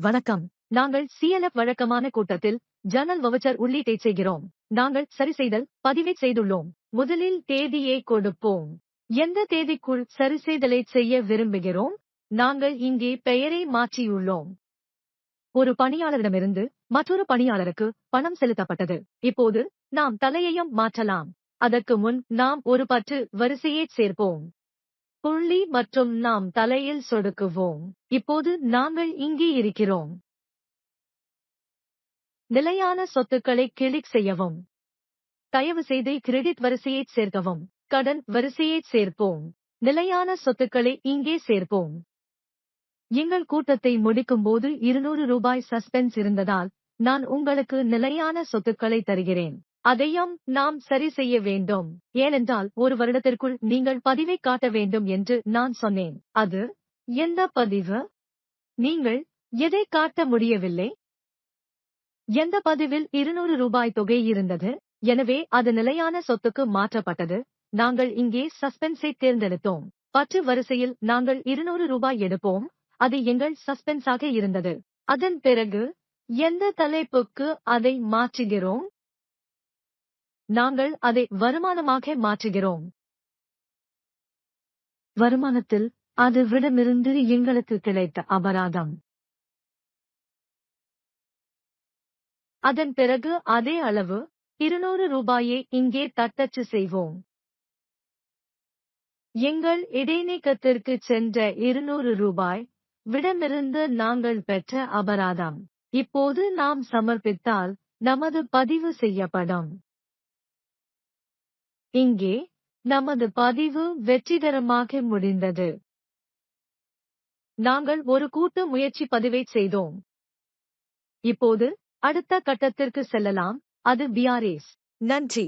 வணக்கம். நாங்கள் சிஎல்எஃப் வழக்கமான கூட்டத்தில் ஜர்னல் வவுச்சர் உள்ளீட்டை செய்கிறோம். நாங்கள் சரிசெய்தல் பதிவை செய்துள்ளோம். முதலில் தேதியை கொடுப்போம். எந்த தேதிக்குள் சரிசெய்தலை செய்ய விரும்புகிறோம்? நாங்கள் இங்கே பெயரை மாற்றியுள்ளோம். ஒரு பணியாளரிடமிருந்து மற்றொரு பணியாளருக்கு பணம் செலுத்தப்பட்டது. இப்போது நாம் தலையையும் மாற்றலாம். அதற்கு முன் நாம் ஒரு பற்று வரிசையை சேர்ப்போம். புள்ளி மற்றும் நாம் தலையில் சொடுக்குவோம். இப்போது நாங்கள் இங்கே இருக்கிறோம். நிலையான சொத்துக்களை கிளிக் செய்யவும். தயவு செய்து கிரெடிட் வரிசையை சேர்க்கவும். கடன் வரிசையை சேர்ப்போம். நிலையான சொத்துக்களை இங்கே சேர்ப்போம். எங்கள் கூட்டத்தை முடிக்கும்போது இருநூறு ரூபாய் சஸ்பென்ஸ் இருந்ததால் நான் உங்களுக்கு நிலையான சொத்துக்களை தருகிறேன். அதையும் நாம் சரி செய்ய வேண்டும். ஏனென்றால் ஒரு வருடத்திற்குள் நீங்கள் பதிவை காட்ட வேண்டும் என்று நான் சொன்னேன். அது எந்த பதிவு? நீங்கள் எதை காட்ட முடியவில்லை? எந்த பதிவில் இருநூறு ரூபாய் தொகை இருந்தது? எனவே அது நிலையான சொத்துக்கு மாற்றப்பட்டது. நாங்கள் இங்கே சஸ்பென்ஸை தேர்ந்தெடுத்தோம். பற்று வரிசையில் நாங்கள் இருநூறு ரூபாய் எடுப்போம். அது எங்கள் சஸ்பென்ஸாக இருந்தது. அதன் பிறகு எந்த தலைப்புக்கு அதை மாற்றுகிறோம்? நாங்கள் அதை வருமானமாக மாற்றுகிறோம். வருமானத்தில் அது விடமிருந்து எங்களுக்கு கிடைத்த அபராதம். அதன் பிறகு அதே அளவு இருநூறு ரூபாயை இங்கே தட்டச்சு செய்வோம். எங்கள் இடைநீக்கத்திற்கு சென்ற இருநூறு ரூபாய் விடமிருந்து நாங்கள் பெற்ற அபராதம். இப்போது நாம் சமர்ப்பித்தால் நமது பதிவு செய்யப்படும். இங்கே நமது பதிவு வெற்றிகரமாக முடிந்தது. நாங்கள் ஒரு கூட்டு முயற்சி பதிவை செய்தோம். இப்போது அடுத்த கட்டத்திற்கு செல்லலாம். அது பிஆர்ஏஸ் நன்றி.